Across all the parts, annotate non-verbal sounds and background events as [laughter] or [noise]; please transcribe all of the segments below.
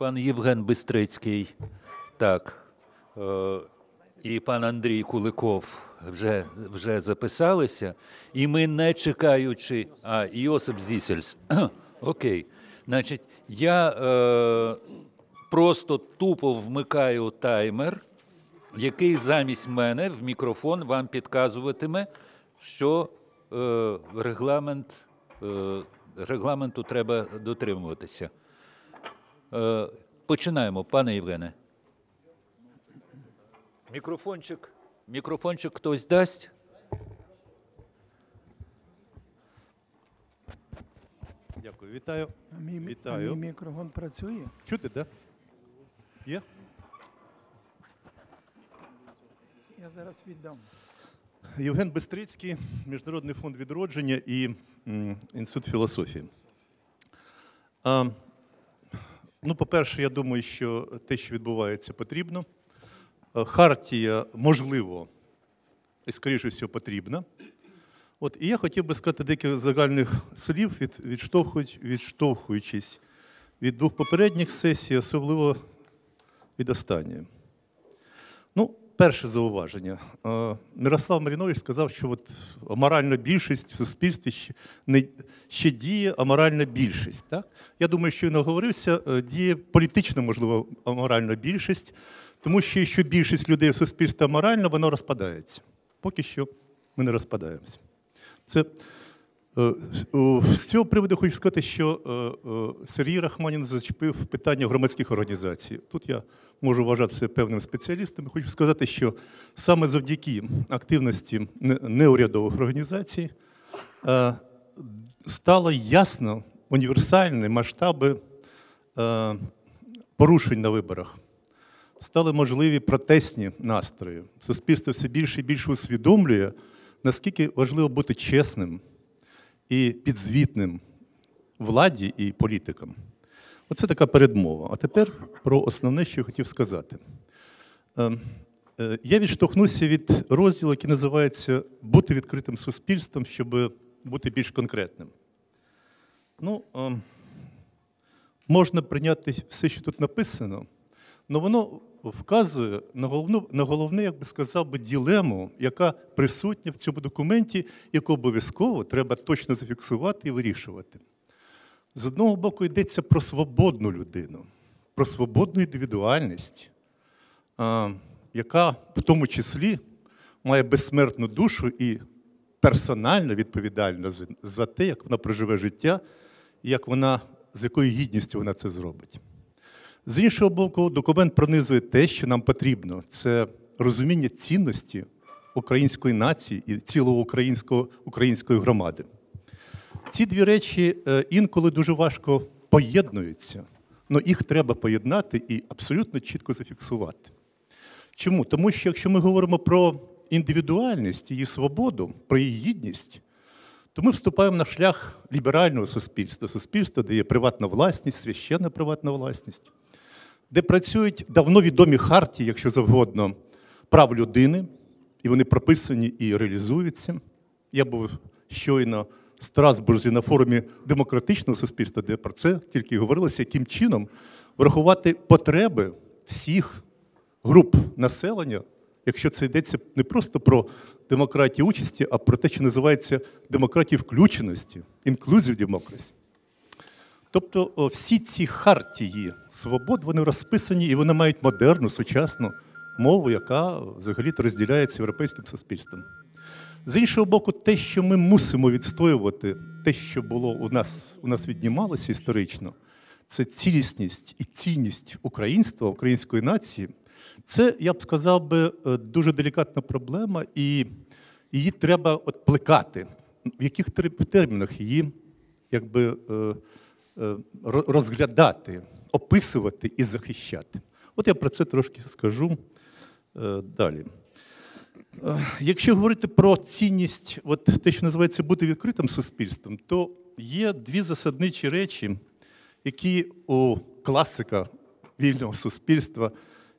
пан Євген Бистрицький, так, е, і пан Андрій Куликов вже, вже записалися. І ми не чекаючи. А, Йосип Зісельс. [clears throat] Окей. Значить, я е, просто тупо вмикаю таймер, який замість мене в мікрофон вам підказуватиме, що е, регламент, е, регламенту треба дотримуватися. Е, починаємо, пане Євгене. Мікрофончик, мікрофончик хтось дасть? Дякую, вітаю. Мій, Вітаю. мій мікрофон працює? Чути, так? Є? Я зараз віддам. Євген Бестрицький, Міжнародний фонд відродження і м, Інститут філософії. А, ну, по-перше, я думаю, що те, що відбувається, потрібно. Хартія, можливо, і, скоріше всього, потрібна. От, і я хотів би сказати декілька загальних слів, від, відштовхуючи- відштовхуючись від двох попередніх сесій, особливо від останньої. Ну, перше зауваження. Е, Мирослав Марінович сказав, що от аморальна більшість в суспільстві ще, не, ще діє аморальна більшість. Так? Я думаю, що він оговорився, е, діє політично, можливо, аморальна більшість, тому що якщо більшість людей в суспільстві аморальна, воно розпадається. Поки що ми не розпадаємося. Це З цього приводу хочу сказати, що е, е, Сергій Рахманін зачепив питання громадських організацій. Тут я можу вважатися певним спеціалістом. Хочу сказати, що саме завдяки активності неурядових організацій е, стало ясно універсальні масштаби е, порушень на виборах. Стали можливі протестні настрої. Суспільство все більше і більше усвідомлює, наскільки важливо бути чесним і підзвітним владі і політикам. Оце така передмова. А тепер про основне, що я хотів сказати. Е, е, Я відштовхнуся від розділу, який називається Бути відкритим суспільством, щоб бути більш конкретним. Ну, е, можна прийняти все, що тут написано, але воно вказує на головну, на головне, як би сказав би, ділему, яка присутня в цьому документі, яку обов'язково треба точно зафіксувати і вирішувати. З одного боку, йдеться про свободну людину, про свободну індивідуальність, яка в тому числі має безсмертну душу і персонально відповідальна за- те, як вона проживе життя, і як вона, з якою гідністю вона це зробить. З іншого боку, документ пронизує те, що нам потрібно. Це розуміння цінності української нації і цілого українського, української громади. Ці дві речі е, інколи дуже важко поєднуються, але їх треба поєднати і абсолютно чітко зафіксувати. Чому? Тому що якщо ми говоримо про індивідуальність, її свободу, про її гідність, то ми вступаємо на шлях ліберального суспільства, суспільства, де є приватна власність, священна приватна власність, де працюють давно відомі хартії, якщо завгодно, прав людини, і вони прописані і реалізуються. Я був щойно в Страсбурзі на форумі демократичного суспільства, де про це тільки говорилося, яким чином врахувати потреби всіх груп населення, якщо це йдеться не просто про демократію участі, а про те, що називається демократія включеності, inclusive democracy. Тобто всі ці хартії свобод вони розписані і вони мають модерну, сучасну мову, яка взагалі розділяється європейським суспільством. З іншого боку, те, що ми мусимо відстоювати, те, що було у нас, у нас віднімалося історично, це цілісність і цінність українства, української нації. Це, я б сказав би, е, дуже делікатна проблема, і її треба от плекати. В яких термінах її якби, е, розглядати, описувати і захищати? От я про це трошки скажу е, далі. Е, Якщо говорити про цінність, от те, що називається бути відкритим суспільством, то є дві засадничі речі, які у класика вільного суспільства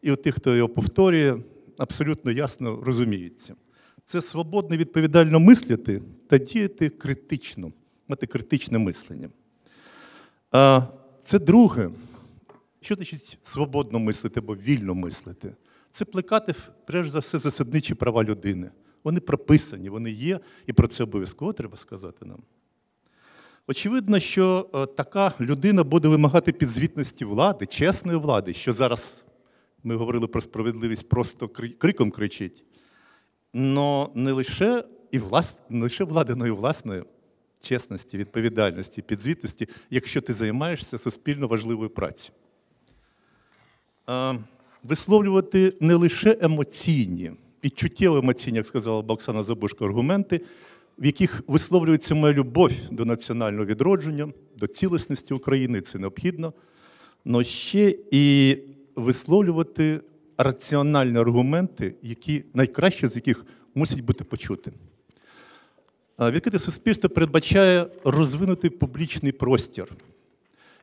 і у тих, хто його повторює, абсолютно ясно розуміються. Це свободно відповідально мислити та діяти критично, мати критичне мислення. Це друге. Що значить свободно мислити або вільно мислити? Це плекати, перш за все, засадничі права людини. Вони прописані, вони є, і про це обов'язково треба сказати нам. Очевидно, що е, така людина буде вимагати підзвітності влади, чесної влади, що зараз ми говорили про справедливість, просто криком кричить. Но не лише і влас, не лише влади, але й власної чесності, відповідальності, підзвітності, якщо ти займаєшся суспільно важливою працею. Висловлювати не лише емоційні і чуттєво емоційні, як сказала Оксана Забушко, аргументи, в яких висловлюється моя любов до національного відродження, до цілісності України, це необхідно, але ще і висловлювати раціональні аргументи, які найкраще з яких мусять бути почути. Відкрите суспільство передбачає розвинутий публічний простір.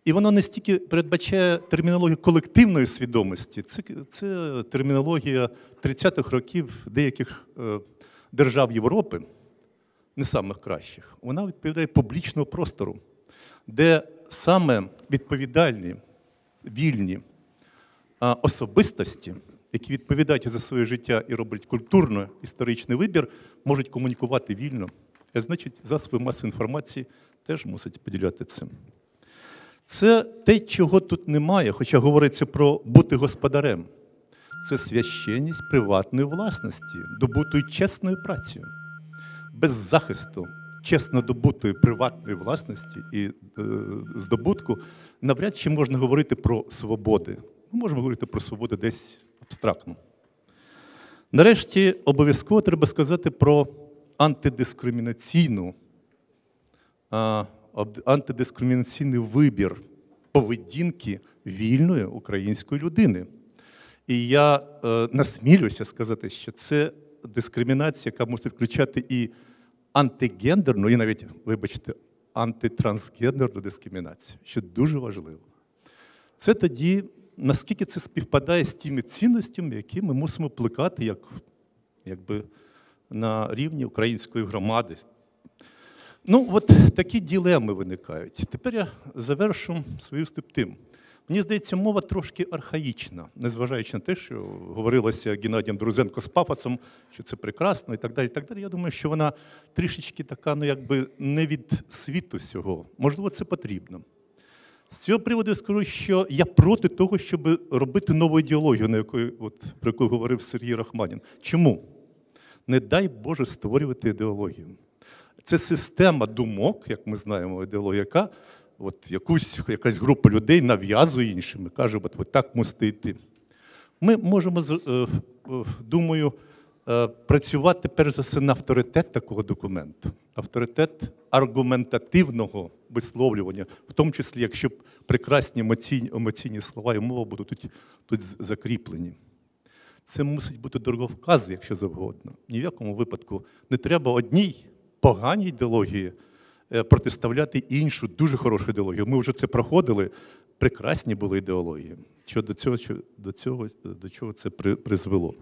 І воно не стільки передбачає термінологію колективної свідомості, це, це термінологія 30-х років деяких е, держав Європи, не самих кращих. Вона відповідає публічного простору, де саме відповідальні, вільні особистості, які відповідають за своє життя і роблять культурно-історичний вибір, можуть комунікувати вільно. А значить, засоби масової інформації теж мусять поділяти цим. Це те, чого тут немає, хоча говориться про бути господарем. Це священність приватної власності, добутої чесною працею. Без захисту чесно добутої приватної власності і е, здобутку навряд чи можна говорити про свободи. Ми можемо говорити про свободи десь абстрактно. Нарешті обов'язково треба сказати про антидискримінаційну антидискримінаційний вибір поведінки вільної української людини. І я е, насмілюся сказати, що це дискримінація, яка мусить включати і антигендерну, і навіть, вибачте, антитрансгендерну дискримінацію, що дуже важливо. Це тоді, наскільки це співпадає з тими цінностями, які ми мусимо плекати як, якби, на рівні української громади, Ну, от такі ділеми виникають. Тепер я завершу свій виступ тим. Мені здається, мова трошки архаїчна, незважаючи на те, що говорилося Геннадієм Друзенко з пафосом, що це прекрасно і так далі. і так далі. Я думаю, що вона трішечки така, ну якби не від світу всього. Можливо, це потрібно. З цього приводу я скажу, що я проти того, щоб робити нову ідеологію, на якої, от, про яку говорив Сергій Рахманін. Чому? Не дай Боже створювати ідеологію. Це система думок, як ми знаємо, ідеологія, яка от якусь, якась група людей нав'язує іншим і каже, от ви так мусите йти. Ми можемо, е, думаю, е, працювати перш за все на авторитет такого документу, авторитет аргументативного висловлювання, в тому числі, якщо прекрасні емоційні, емоційні слова і мова будуть тут, тут закріплені. Це мусить бути дороговказ, якщо завгодно. Ні в якому випадку не треба одній поганій ідеології е, протиставляти іншу дуже хорошу ідеологію. Ми вже це проходили, прекрасні були ідеології. Що до цього, що до цього, до чого це призвело?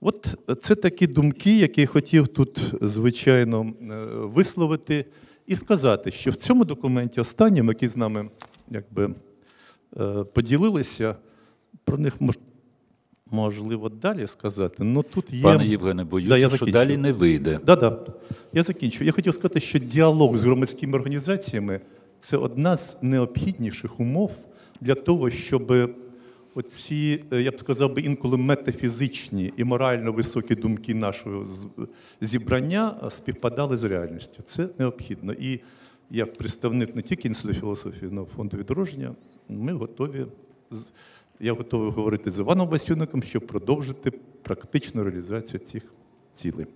От це такі думки, які я хотів тут, звичайно, е, висловити і сказати, що в цьому документі, останньому, який з нами якби, е, поділилися, про них мож, можливо далі сказати. Ну, тут є... Пане Євгене, боюся, Да, я що далі не вийде. Да, да. Я закінчу. Я хотів сказати, що діалог з громадськими організаціями це одна з необхідніших умов для того, щоб оці, е, я б сказав би, інколи метафізичні і морально високі думки нашого зібрання співпадали з реальністю. Це необхідно. І як представник не тільки інституту філософії, але фонду відродження, ми готові. Я готовий говорити з Іваном Васюником, щоб продовжити практичну реалізацію цих цілей.